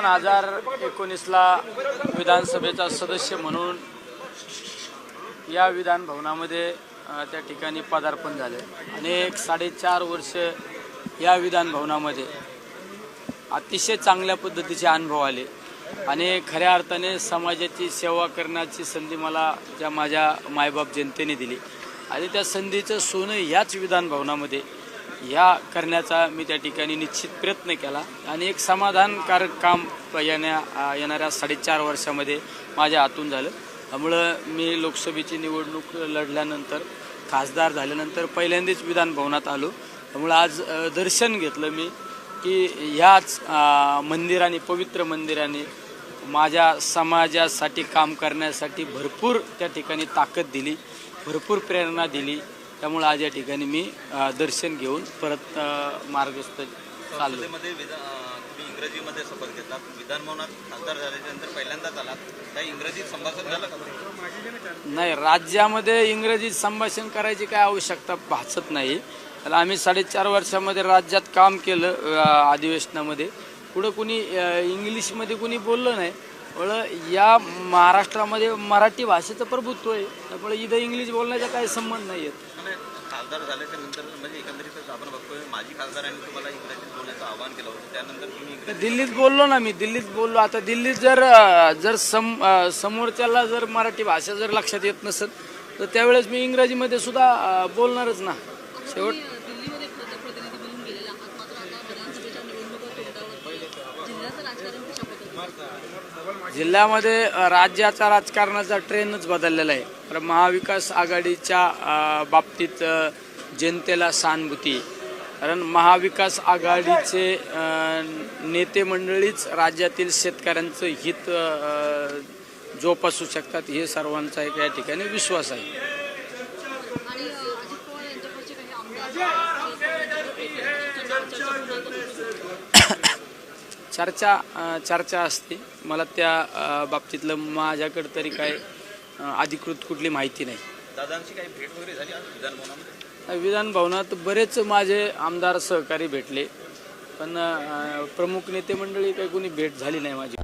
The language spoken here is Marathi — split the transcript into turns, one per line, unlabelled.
दोन हजार एकोणीसला विधानसभेचा सदस्य म्हणून या विधान भवनामध्ये त्या ठिकाणी पदार्पण झाले. अनेक साडेचार वर्ष या विधान भवनामध्ये अतिशय चांगल्या पद्धतीचे अनुभव आले. आणि खऱ्या अर्थाने समाजाची सेवा करण्याची संधी मला ज्या माझ्या मायबाप जनतेने दिली. आणि त्या संधीचं सोनं याच विधान ह्या या करण्याचा मी त्या ठिकाणी निश्चित प्रयत्न केला. आणि एक समाधानकारक काम येण्या येणाऱ्या साडेचार वर्षामध्ये माझ्या हातून झालं. त्यामुळं मी लोकसभेची निवडणूक लढल्यानंतर खासदार झाल्यानंतर पहिल्यांदाच विधान भवनात आलो. त्यामुळं आज दर्शन घेतलं मी की ह्याच मंदिराने पवित्र मंदिराने माझ्या समाजासाठी काम करण्यासाठी भरपूर त्या ठिकाणी ताकद दिली भरपूर प्रेरणा दिली. त्यामुळे आज या ठिकाणी मी दर्शन घेऊन परत मार्गस्थ चाललो.
इंग्रजीमध्ये शपथ घेतलात विधान भवनात खासदार पहिल्यांदाच आलात. काही इंग्रजीत संभाषण झालं
नाही राज्यामध्ये इंग्रजीत संभाषण करायची काय आवश्यकता भासत नाही. त्याला आम्ही साडेचार वर्षामध्ये राज्यात काम केलं अधिवेशनामध्ये. पुढं कुणी इंग्लिशमध्ये कुणी बोललं नाही. त्यामुळं या महाराष्ट्रामध्ये मराठी भाषेचं प्रभुत्व आहे त्यामुळे इथं इंग्लिश बोलण्याचा काही संबंध नाही आहेत
खासदार झाल्याच्यानंतर म्हणजे एकंदरीतच आपण बघतोय माजी खासदारांनी तुम्हाला इंग्रजीत बोलण्याचं आवाहन केलं होतं. त्यानंतर तुम्ही
दिल्लीत बोललो ना मी दिल्लीत बोललो. आता दिल्लीत जर अ, जर सम अ, समोरच्याला जर मराठी भाषा जर लक्षात येत नसत तर त्यावेळेस मी इंग्रजीमध्ये सुद्धा अ, बोलणारच ना. शेवट जिल्ह्यामध्ये राज्याचा राजकारणाचा ट्रेनच बदललेला आहे. तर महाविकास आघाडीच्या बाबतीत जनतेला सहानुभूती. आहे. कारण महाविकास आघाडीचे नेते मंडळीच राज्यातील शेतकऱ्यांचं हित जोपासू शकतात हे सर्वांचा एक या ठिकाणी विश्वास आहे
आणि अ, अजित पवार यांच्याकडचे काही आमदार
चर्चा चर्चा असते. मला त्या बाबतीतलं माझ्याकडं तरी काय अधिकृत कुठली माहिती नाही.
दादांची काही भेट वगैरे झाली आज विधान भवनामध्ये
विधान भवनात बरेच माझे आमदार सहकारी भेटले. पण प्रमुख नेते मंडळी काही कोणी भेट झाली नाही माझी.